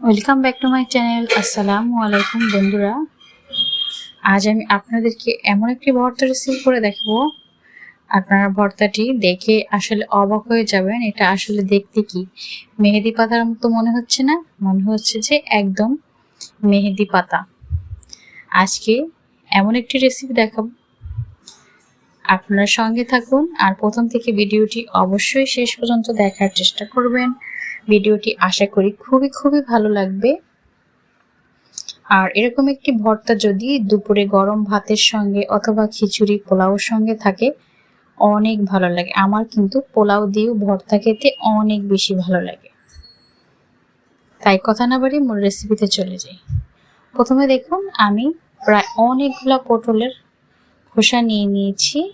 Welcome back to my channel আসসালামু আলাইকুম বন্ধুরা। আজ আমি আপনাদেরকে এমন একটি ভর্তা রেসিপি করে দেখাবো। আপনারা ভর্তাটি দেখে আসলে অবাক হয়ে যাবেন, এটা আসলে দেখতে কি? মেহেদি পাতার মতো মনে হচ্ছে না? মনে হচ্ছে যে একদম মেহেদি পাতা। আজকে এমন একটি রেসিপি দেখাবো। আপনারা সঙ্গে থাকুন আর প্রথম থেকে ভিডিওটি অবশ্যই শেষ পর্যন্ত দেখার চেষ্টা করবেন। ভিডিওটি আশা করি খুবই খুবই ভালো লাগবে। আর এরকম একটি ভর্তা যদি দুপুরে গরম ভাতের সঙ্গে অথবা খিচুড়ি পোলাওর সঙ্গে থাকে, অনেক ভালো লাগে। আমার কিন্তু পোলাও দিয়েও ভর্তা খেতে অনেক বেশি ভালো লাগে। তাই কথা না বাড়ি মূল রেসিপিতে চলে যাই। প্রথমে দেখুন, আমি প্রায় অনেকগুলো পটলের খোসা নিয়ে নিয়েছি।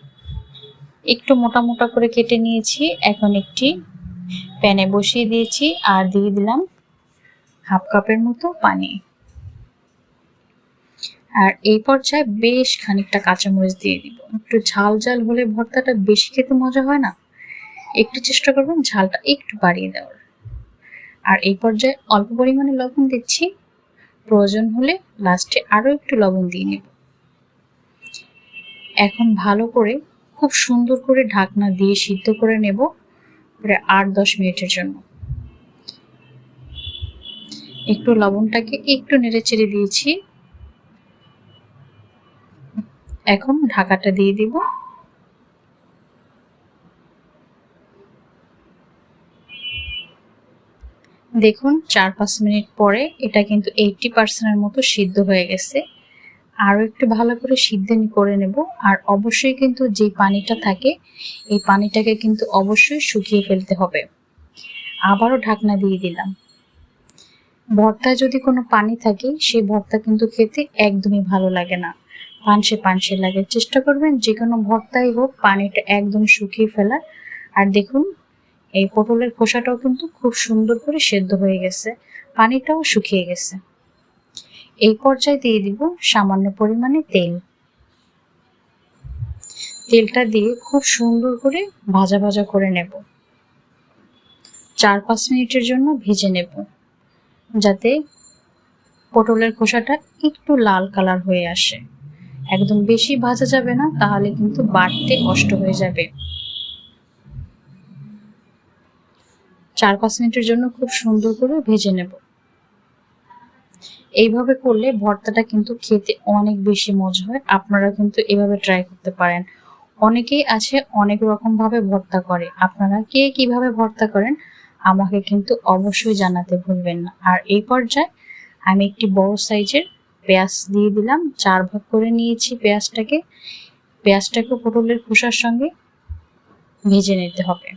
একটু মোটা মোটা করে কেটে নিয়েছি। এখন একটি প্যানে বসিয়ে দিয়েছি আর দিয়ে দিলাম হাফ কাপের মতো পানি। আর এই পর্যায়ে বেশ খানিকটা কাঁচামরিচ দিয়ে দিব। একটু ঝাল ঝাল হলে ভর্তাটা বেশি খেতে মজা হয় না? একটু চেষ্টা করবেন ঝালটা একটু বাড়িয়ে দেওয়ার। আর এই পর্যায়ে অল্প পরিমাণে লবণ দিচ্ছি। প্রয়োজন হলে লাস্টে আরও একটু লবণ দিয়ে নেব। এখন ভালো করে, খুব সুন্দর করে ঢাকনা দিয়ে সিদ্ধ করে নেব। প্রায় আট, দশ মিনিটের জন্য। একটু লবণটাকে একটু নেড়ে চেড়ে দিয়েছি। এখন ঢাকাটা দিয়ে দিব। দেখুন, চার, পাঁচ মিনিট পরে এটা কিন্তু এইটটি পার্সেন্টের মতো সিদ্ধ হয়ে গেছে। আরও একটু ভালো করে সিদ্ধ করে নেব। আর অবশ্যই কিন্তু যে পানিটা থাকে, এই পানিটাকে কিন্তু অবশ্যই শুকিয়ে ফেলতে হবে। আবারও ঢাকনা দিয়ে দিলাম। ভর্তায় যদি কোনো পানি থাকে, সেই ভর্তা কিন্তু খেতে একদমই ভালো লাগে না। পানসে পানসে লাগে। চেষ্টা করবেন যে কোনো ভর্তাই হোক, পানিটা একদম শুকিয়ে ফেলার। আর দেখুন, এই পটলের খোসাটাও কিন্তু খুব সুন্দর করে সেদ্ধ হয়ে গেছে। পানিটাও শুকিয়ে গেছে। এই পর্যায়ে দিয়ে দিব সামান্য পরিমাণে তেল। তেলটা দিয়ে খুব সুন্দর করে ভাজা ভাজা করে নেব। চার পাঁচ মিনিটের জন্য ভেজে নেব, যাতে পটলের খোসাটা একটু লাল কালার হয়ে আসে। একদম বেশি ভাজা যাবে না, তাহলে কিন্তু বাড়তে কষ্ট হয়ে যাবে। চার পাঁচ মিনিটের জন্য খুব সুন্দর করে ভেজে নেব। এইভাবে করলে ভর্তাটা কিন্তু খেতে অনেক বেশি মজা হয়। আপনারা কিন্তু এভাবে ট্রাই করতে পারেন। অনেকেই আছে অনেক রকম ভাবে ভর্তা করে। আপনারা কে কীভাবে ভর্তা করেন আমাকে কিন্তু অবশ্যই জানাতে ভুলবেন না। আর এই পর্যায়ে আমি একটি বড় সাইজের পেঁয়াজ দিয়ে দিলাম। চার ভাগ করে নিয়েছি পেঁয়াজটাকে। পেঁয়াজটাকে পটলের খোসার সঙ্গে ভেজে নিতে হবে।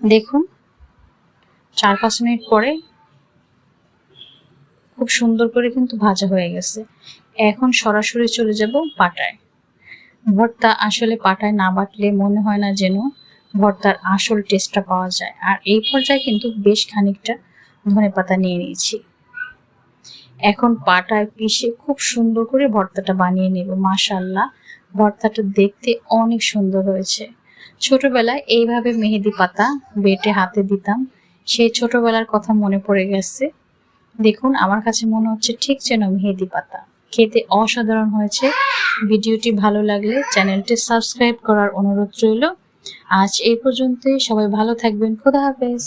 দেখুন চার পাঁচ মিনিট পরে খুব সুন্দর করে কিন্তু ভাজা হয়ে গেছে। এখন সরাসরি চলে যাব পাটায়। ভর্তা আসলে পাটায় না বাটলে মনে হয় না যেন ভর্তার আসল টেস্টটা পাওয়া যায়। আর এই পর্যায়ে কিন্তু বেশ খানিকটা ধনে পাতা নিয়ে নিয়েছি। এখন পাটায় পিষে খুব সুন্দর করে ভর্তাটা বানিয়ে নেব মাশাল্লাহ ভর্তাটা দেখতে অনেক সুন্দর হয়েছে। ছোটবেলায় এইভাবে মেহেদি পাতা বেটে হাতে দিতাম। সেই ছোটবেলার কথা মনে পড়ে গেছে। দেখুন, আমার কাছে মনে হচ্ছে ঠিক যেন মেহেদি পাতা। খেতে অসাধারণ হয়েছে। ভিডিওটি ভালো লাগলে চ্যানেলটি সাবস্ক্রাইব করার অনুরোধ রইল। আজ এই পর্যন্তই। সবাই ভালো থাকবেন। খোদা হাফেজ।